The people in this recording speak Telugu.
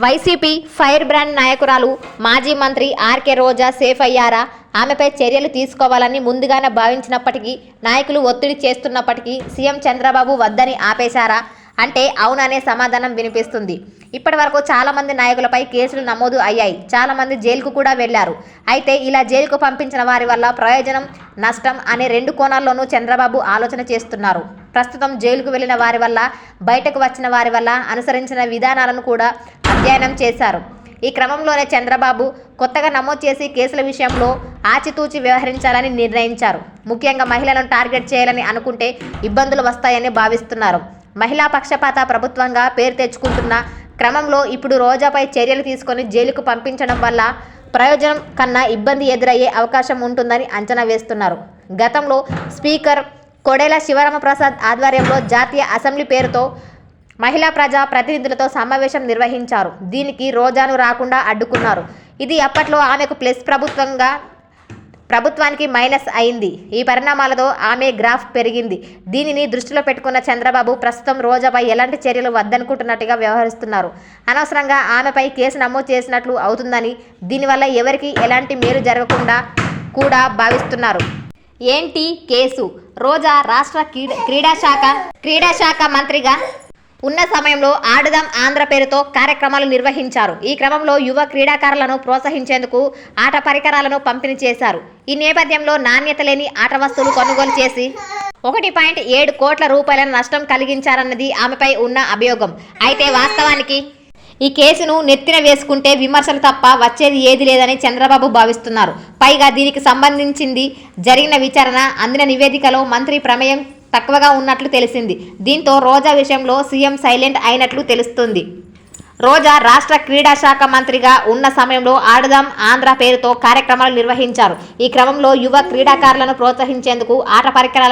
వైసీపీ ఫైర్ బ్రాండ్ నాయకురాలు మాజీ మంత్రి ఆర్కే రోజా సేఫ్ అయ్యారా? ఆమెపై చర్యలు తీసుకోవాలని ముందుగానే భావించినప్పటికీ నాయకులు ఒత్తిడి చేస్తున్నప్పటికీ సీఎం చంద్రబాబు వద్దని ఆపేశారా? అంటే అవుననే సమాధానం వినిపిస్తుంది. ఇప్పటి వరకు చాలామంది నాయకులపై కేసులు నమోదు అయ్యాయి. చాలామంది జైలుకు కూడా వెళ్ళారు అయితే ఇలా జైలుకు పంపించిన వారి వల్ల ప్రయోజనం నష్టం అనే రెండు కోణాల్లోనూ చంద్రబాబు ఆలోచన చేస్తున్నారు. ప్రస్తుతం జైలుకు వెళ్ళిన వారి వల్ల బయటకు వచ్చిన వారి వల్ల అనుసరించిన విధానాలను కూడా అధ్యయనం చేశారు. ఈ క్రమంలోనే చంద్రబాబు కొత్తగా నమోదు చేసి కేసుల విషయంలో ఆచితూచి వ్యవహరించాలని నిర్ణయించారు. ముఖ్యంగా మహిళలను టార్గెట్ చేయాలని అనుకుంటే ఇబ్బందులు వస్తాయని భావిస్తున్నారు. మహిళా పక్షపాత ప్రభుత్వంగా పేరు తెచ్చుకుంటున్న క్రమంలో ఇప్పుడు రోజాపై చర్యలు తీసుకొని జైలుకు పంపించడం వల్ల ప్రయోజనం కన్నా ఇబ్బంది ఎదురయ్యే అవకాశం ఉంటుందని అంచనా వేస్తున్నారు. గతంలో స్పీకర్ కొడేల శివరామప్రసాద్ ఆధ్వర్యంలో జాతీయ అసెంబ్లీ పేరుతో మహిళా ప్రజా ప్రతినిధులతో సమావేశం నిర్వహించారు. దీనికి రోజాను రాకుండా అడ్డుకున్నారు. ఇది అప్పట్లో ఆమెకు ప్లస్ ప్రభుత్వంగా ప్రభుత్వానికి మైనస్ అయింది. ఈ పరిణామాలతో ఆమె గ్రాఫ్ పెరిగింది. దీనిని దృష్టిలో పెట్టుకున్న చంద్రబాబు ప్రస్తుతం రోజాపై ఎలాంటి చర్యలు వద్దనుకుంటున్నట్టుగా వ్యవహరిస్తున్నారు. అనవసరంగా ఆమెపై కేసు నమోదు చేసినట్లు అవుతుందని దీనివల్ల ఎవరికి ఎలాంటి మేలు జరగకుండా కూడా భావిస్తున్నారు. ఏంటి కేసు? రోజా రాష్ట్ర క్రీడా శాఖ క్రీడా శాఖ మంత్రిగా ఉన్న సమయంలో ఆడుదాం ఆంధ్ర పేరుతో కార్యక్రమాలు నిర్వహించారు. ఈ క్రమంలో యువ క్రీడాకారులను ప్రోత్సహించేందుకు ఆట పరికరాలను పంపిణీ చేశారు. ఈ నేపథ్యంలో నాణ్యత లేని ఆట వస్తువులు కొనుగోలు చేసి ఒకటి పాయింట్ ఏడు కోట్ల రూపాయల నష్టం కలిగించారన్నది ఆమెపై ఉన్న అభియోగం. అయితే వాస్తవానికి ఈ కేసును నెత్తిన వేసుకుంటే విమర్శలు తప్ప వచ్చేది ఏది లేదని చంద్రబాబు భావిస్తున్నారు. పైగా దీనికి సంబంధించింది జరిగిన విచారణ అందిన నివేదికలో మంత్రి ప్రమేయం తక్కువగా ఉన్నట్లు తెలిసింది. దీంతో రోజా విషయంలో సీఎం సైలెంట్ అయినట్లు తెలుస్తుంది. రోజా రాష్ట్ర క్రీడా శాఖ మంత్రిగా ఉన్న సమయంలో ఆడదాం ఆంధ్ర పేరుతో కార్యక్రమాలు నిర్వహించారు. ఈ క్రమంలో యువ క్రీడాకారులను ప్రోత్సహించేందుకు ఆట పరికరాలను